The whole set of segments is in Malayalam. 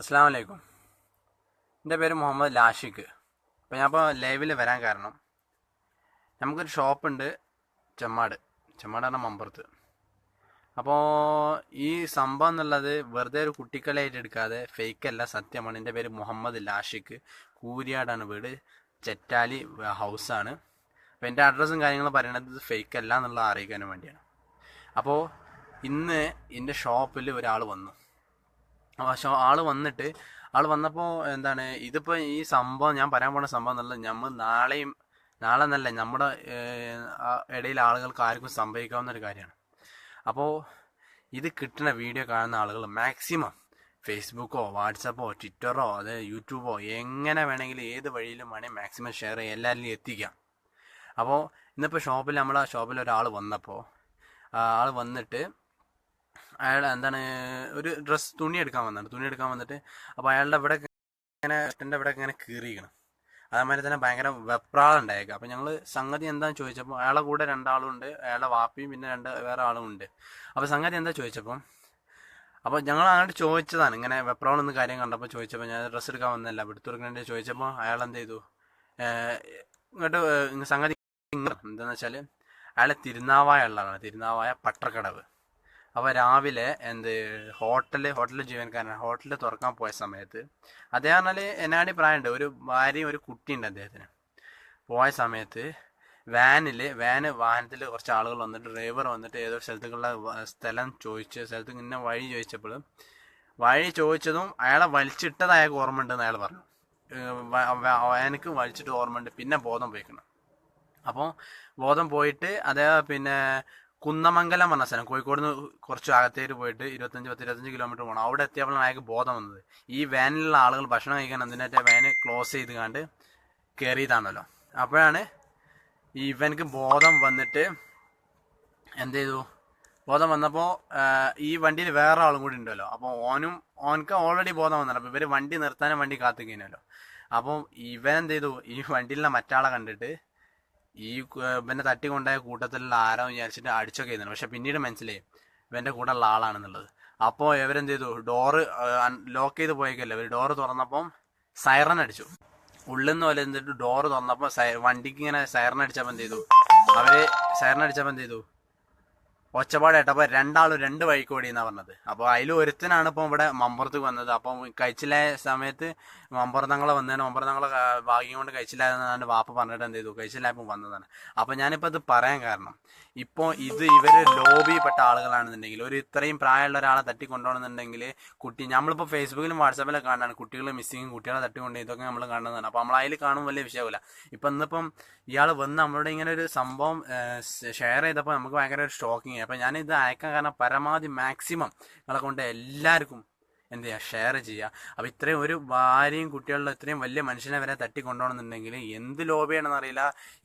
അസ്സാം വലൈക്കും എന്റെ പേര് മുഹമ്മദ് ലാഷിഖ്. അപ്പോൾ ഞാൻ ഇപ്പോൾ ലൈവിൽ വരാൻ കാരണം നമുക്കൊരു ഷോപ്പുണ്ട് ചെമ്മാട്. ചെമ്മാട് പറഞ്ഞ മമ്പുറത്ത്. അപ്പോൾ ഈ സംഭവം എന്നുള്ളത് വെറുതെ ഒരു കുട്ടിക്കളിയായിട്ട് എടുക്കാതെ ഫേക്ക് അല്ല സത്യമാണ്. എന്റെ പേര് മുഹമ്മദ് ലാഷിഖ്. കൂരിയാടാണ് വീട്. ചെറ്റാലി ഹൗസാണ്. അപ്പോൾ എന്റെ അഡ്രസ്സും കാര്യങ്ങളും പറയുന്നത് ഇത് ഫേക്ക് അല്ല എന്നുള്ളത് അറിയിക്കാനും വേണ്ടിയാണ്. അപ്പോൾ ഇന്ന് എന്റെ ഷോപ്പിൽ ഒരാൾ വന്നു. പക്ഷെ ആൾ വന്നിട്ട് ആൾ വന്നപ്പോൾ എന്താണ് ഇതിപ്പോൾ ഈ സംഭവം ഞാൻ പറയാൻ പോണ സംഭവം നല്ല നമ്മൾ നാളെയും നാളെ എന്നല്ല നമ്മുടെ ഇടയിൽ ആളുകൾക്ക് ആർക്കും സംഭവിക്കാവുന്ന ഒരു കാര്യമാണ്. അപ്പോൾ ഇത് കിട്ടുന്ന വീഡിയോ കാണുന്ന ആളുകൾ മാക്സിമം ഫേസ്ബുക്കോ വാട്സപ്പോ ട്വിറ്ററോ അത് യൂട്യൂബോ എങ്ങനെ വേണമെങ്കിലും ഏത് വഴിയിലും വേണമെങ്കിൽ മാക്സിമം ഷെയർ ചെയ്യുക എല്ലാവരിലും എത്തിക്കാം. അപ്പോൾ ഇന്നിപ്പോൾ ഷോപ്പിൽ നമ്മൾ ആ ഷോപ്പിൽ ഒരാൾ വന്നപ്പോൾ ആൾ വന്നിട്ട് അയാൾ എന്താണ് ഒരു ഡ്രസ് തുണി എടുക്കാൻ വന്നാണ്. തുണി എടുക്കാൻ വന്നിട്ട് അപ്പോൾ അയാളുടെ ഇവിടെ ഇങ്ങനെ ഷർട്ടിന്റെ ഇവിടെ ഇങ്ങനെ കീറിയിരിക്കണം. അതേമാതിരി തന്നെ ഭയങ്കര വെപ്രാളം ഉണ്ടായേക്കാം അപ്പോൾ ഞങ്ങൾ സംഗതി എന്താന്ന് ചോദിച്ചപ്പോൾ അയാളെ കൂടെ രണ്ടാളുണ്ട് അയാളുടെ വാപ്പിയും പിന്നെ രണ്ട് വേറെ ആളും ഉണ്ട്. അപ്പോൾ സംഗതി എന്താ ചോദിച്ചപ്പോൾ അപ്പോൾ ഞങ്ങൾ അങ്ങോട്ട് ചോദിച്ചതാണ്. ഇങ്ങനെ വെപ്രാളം കാര്യം കണ്ടപ്പോൾ ചോദിച്ചപ്പോൾ ഞാൻ ഡ്രസ്സ് എടുക്കാൻ വന്നല്ല എടുത്തു കൊടുക്കണേ ചോദിച്ചപ്പോൾ അയാൾ എന്ത് ചെയ്തു? ഇങ്ങോട്ട് സംഗതി എന്താണെന്ന് വെച്ചാൽ അയാളെ തിരുനാവായ ഉള്ളതാണ് തിരുനാവായ പട്ടർക്കടവ് അപ്പോൾ രാവിലെ എന്ത് ഹോട്ടൽ ഹോട്ടൽ ജീവനക്കാരനാണ് ഹോട്ടലിൽ തുറക്കാൻ പോയ സമയത്ത് അദ്ദേഹം പറഞ്ഞാൽ എന്നാടി പ്രായമുണ്ട് ഒരു ഭാര്യയും ഒരു കുട്ടിയുണ്ട് അദ്ദേഹത്തിന്. പോയ സമയത്ത് വാനിൽ വാന് വാഹനത്തിൽ കുറച്ച് ആളുകൾ വന്നിട്ട് ഡ്രൈവർ വന്നിട്ട് ഏതോ സ്ഥലത്തേക്കുള്ള സ്ഥലം ചോദിച്ച് സ്ഥലത്ത് ഇങ്ങനെ വഴി ചോദിച്ചപ്പോൾ വഴി ചോദിച്ചതും അയാളെ വലിച്ചിട്ടത് അയാൾക്ക് ഓർമ്മ ഉണ്ടെന്ന് അയാൾ പറഞ്ഞു. വാനക്ക് വലിച്ചിട്ട് ഓർമ്മ ഉണ്ട് പിന്നെ ബോധം പോയിക്കണം. അപ്പോൾ ബോധം പോയിട്ട് അദ്ദേഹം പിന്നെ കുന്നമംഗലം പറഞ്ഞ സ്ഥലം. കോഴിക്കോട് നിന്ന് കുറച്ച് അകത്തേക്ക് പോയിട്ട് ഇരുപത്തഞ്ച് പത്ത് ഇരുപത്തഞ്ച് കിലോമീറ്റർ പോകണം അവിടെ എത്തിയപ്പോഴാണ് അയാൾക്ക് ബോധം വന്നത്. ഈ വാനിലുള്ള ആളുകൾ ഭക്ഷണം കഴിക്കാൻ എന്തിനായിട്ട് വാന് ക്ലോസ് ചെയ്ത് കണ്ട് കയറിയതാണല്ലോ അപ്പോഴാണ് ഇവനക്ക് ബോധം വന്നിട്ട് എന്ത് ചെയ്തു? ബോധം വന്നപ്പോൾ ഈ വണ്ടിയിൽ വേറെ ആളും കൂടി ഉണ്ടല്ലോ. അപ്പോൾ ഓനും ഓനക്ക് ഓൾറെഡി ബോധം വന്നല്ലോ അപ്പോൾ ഇവർ വണ്ടി നിർത്താനും വണ്ടി കാത്തു കഴിഞ്ഞല്ലോ അപ്പോൾ ഇവൻ എന്ത് ചെയ്തു? ഈ വണ്ടിയിലുള്ള മറ്റാളെ കണ്ടിട്ട് ഈ പിന്നെ ഇവനെ തട്ടി കൊണ്ടായ കൂട്ടത്തിലുള്ള ആരോ വിചാരിച്ചിട്ട് അടിച്ചൊക്കെ ചെയ്യുന്നുണ്ട്. പക്ഷെ പിന്നീട് മനസ്സിലായി ഇവന്റെ കൂടെ ഉള്ള ആളാണെന്നുള്ളത്. അപ്പോൾ ഇവരെന്ത് ചെയ്തു? ഡോറ് ലോക്ക് ചെയ്ത് പോയേക്കല്ലോ? ഇവർ ഡോറ് തുറന്നപ്പം സൈറൺ അടിച്ചു. ഉള്ളിൽ നിന്ന് പോലെ എന്തിട്ട് ഡോറ് തുറന്നപ്പോൾ വണ്ടിക്ക് ഇങ്ങനെ സൈറൺ അടിച്ചപ്പോൾ എന്ത് ചെയ്തു? അവർ സൈറൺ അടിച്ചപ്പോൾ എന്ത് ചെയ്തു? ഒച്ചപ്പാടായിട്ടപ്പോൾ രണ്ടാളും രണ്ട് വഴിക്ക് എന്നാ പറഞ്ഞത്. അപ്പോൾ അതിൽ ഒരുത്തനാണ് ഇപ്പോൾ ഇവിടെ മമ്പുറത്ത് വന്നത്. അപ്പം കഴിച്ചില്ല സമയത്ത് മമ്പുറത്തങ്ങളെ വന്നതിന് മമ്പുറത്തങ്ങളെ ഭാഗ്യം കൊണ്ട് കഴിച്ചില്ലായെന്നാണ് വാപ്പ പറഞ്ഞിട്ട് എന്ത് ചെയ്തു? കഴിച്ചില്ലായപ്പോൾ വന്നതാണ്. അപ്പോൾ ഞാനിപ്പോൾ ഇത് പറയാൻ കാരണം ഇപ്പോൾ ഇത് ഇവർ ലോബിപ്പെട്ട ആളുകളാണെന്നുണ്ടെങ്കിൽ ഒരു ഇത്രയും പ്രായമുള്ള ഒരാളെ തട്ടി കൊണ്ടുപോകണമെന്നുണ്ടെങ്കിൽ കുട്ടി നമ്മളിപ്പോൾ ഫേസ്ബുക്കിലും വാട്സാപ്പിലും കാണാണ് കുട്ടികൾ മിസ്സിങ്ങും കുട്ടികളെ തട്ടിക്കൊണ്ട് ഇതൊക്കെ നമ്മൾ കാണുന്നതാണ്. അപ്പോൾ നമ്മൾ അതിൽ കാണും വലിയ വിഷയമില്ല ഇപ്പം ഇന്നിപ്പം ഇയാൾ വന്ന് നമ്മളുടെ ഇങ്ങനെ ഒരു സംഭവം ഷെയർ ചെയ്തപ്പോൾ നമുക്ക് ഭയങ്കര ഒരു ഷോക്കിങ് ആയി അപ്പം ഞാനിത് അയക്കാൻ കാരണം പരമാവധി മാക്സിമം നിങ്ങളെ കൊണ്ട് എല്ലാവർക്കും എന്ത് ചെയ്യുക ഷെയർ ചെയ്യുക അപ്പോൾ ഇത്രയും ഒരു ഭാര്യയും കുട്ടികളുടെ ഇത്രയും വലിയ മനുഷ്യനെ വരെ തട്ടി കൊണ്ടുപോകണമെന്നുണ്ടെങ്കിൽ എന്ത് ലോബിയാണെന്ന് അറിയില്ല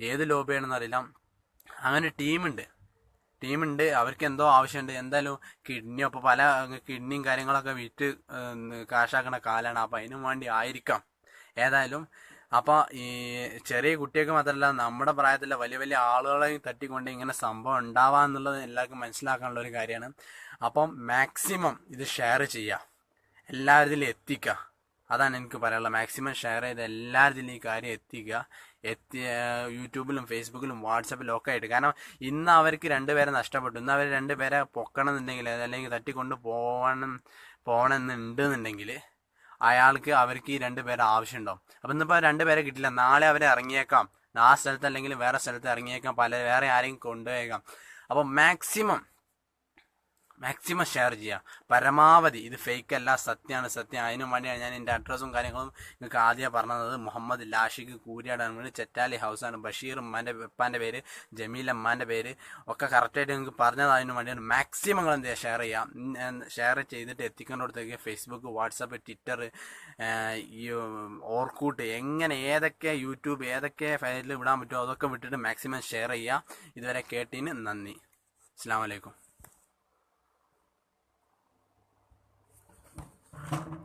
ഏത് ലോബിയാണെന്ന് അറിയില്ല. അങ്ങനെ ടീമുണ്ട്. ടീമുണ്ട്. അവർക്ക് എന്തോ ആവശ്യമുണ്ട്. എന്തായാലും കിഡ്നിയോ അപ്പോൾ പല കിഡ്നിയും കാര്യങ്ങളൊക്കെ വിറ്റ് കാശാക്കണ കാലാണ്. അപ്പോൾ അതിനു വേണ്ടി ആയിരിക്കാം. ഏതായാലും അപ്പോൾ ഈ ചെറിയ കുട്ടികൾക്ക് മാത്രമല്ല നമ്മുടെ പ്രായത്തിലെ വലിയ വലിയ ആളുകളെയും തട്ടിക്കൊണ്ട് ഇങ്ങനെ സംഭവം ഉണ്ടാവാന്നുള്ളത് എല്ലാവർക്കും മനസ്സിലാക്കാനുള്ള ഒരു കാര്യമാണ്. അപ്പം മാക്സിമം ഇത് ഷെയർ ചെയ്യുക എല്ലാവരിലും എത്തിക്കുക അതാണ് എനിക്ക് പറയാനുള്ളത്. മാക്സിമം ഷെയർ ചെയ്ത് എല്ലാവരിലും ഈ കാര്യം എത്തിക്കുക എത്തി യൂട്യൂബിലും ഫേസ്ബുക്കിലും വാട്സപ്പിലും ഒക്കെ ആയിട്ട്. കാരണം ഇന്ന് അവർക്ക് രണ്ടുപേരെ നഷ്ടപ്പെട്ടു. ഇന്ന് അവർ രണ്ടുപേരെ പൊക്കണം എന്നുണ്ടെങ്കിൽ അല്ലെങ്കിൽ തട്ടിക്കൊണ്ട് പോകണം പോകണമെന്നുണ്ടെന്നുണ്ടെങ്കിൽ അയാൾക്ക് അവർക്ക് ഈ രണ്ടുപേരെ ആവശ്യമുണ്ടാവും അപ്പം ഇന്നിപ്പോൾ രണ്ടുപേരെ കിട്ടില്ല. നാളെ അവരെ ഇറങ്ങിയേക്കാം. ആ സ്ഥലത്ത് അല്ലെങ്കിൽ വേറെ സ്ഥലത്ത് ഇറങ്ങിയേക്കാം. പല വേറെ ആരെയും കൊണ്ടുപോയേക്കാം. അപ്പോൾ മാക്സിമം മാക്സിമം ഷെയർ ചെയ്യുക പരമാവധി. ഇത് ഫേക്ക് അല്ല സത്യമാണ് സത്യം. അതിനു വേണ്ടിയാണ് ഞാൻ എന്റെ അഡ്രസ്സും കാര്യങ്ങളും നിങ്ങൾക്ക് ആദ്യം പറഞ്ഞത്. മുഹമ്മദ് ലാഷിഖ് കൂരിയാടാണ് ചെറ്റാലി ഹൗസാണ് ബഷീർ ഉമ്മാന്റെ ഉപ്പാന്റെ പേര് ജമീൽ അമ്മാന്റെ പേര് ഒക്കെ കറക്റ്റായിട്ട് നിങ്ങൾക്ക് പറഞ്ഞത് അതിനു വേണ്ടിയാണ്. മാക്സിമം നിങ്ങൾ എന്ത് ഷെയർ ചെയ്യാം. ഷെയർ ചെയ്തിട്ട് എത്തിക്കേണ്ടടുത്തേക്ക് ഫേസ്ബുക്ക് വാട്സപ്പ് ട്വിറ്റർ ഈ ഓർക്കൂട്ട്. എങ്ങനെ ഏതൊക്കെ യൂട്യൂബ് ഏതൊക്കെ ഫയലിൽ വിടാൻ പറ്റുമോ അതൊക്കെ വിട്ടിട്ട് മാക്സിമം ഷെയർ ചെയ്യുക ഇതുവരെ കേട്ടതിന് നന്ദി. അസ്സാം വലൈക്കും Thank you.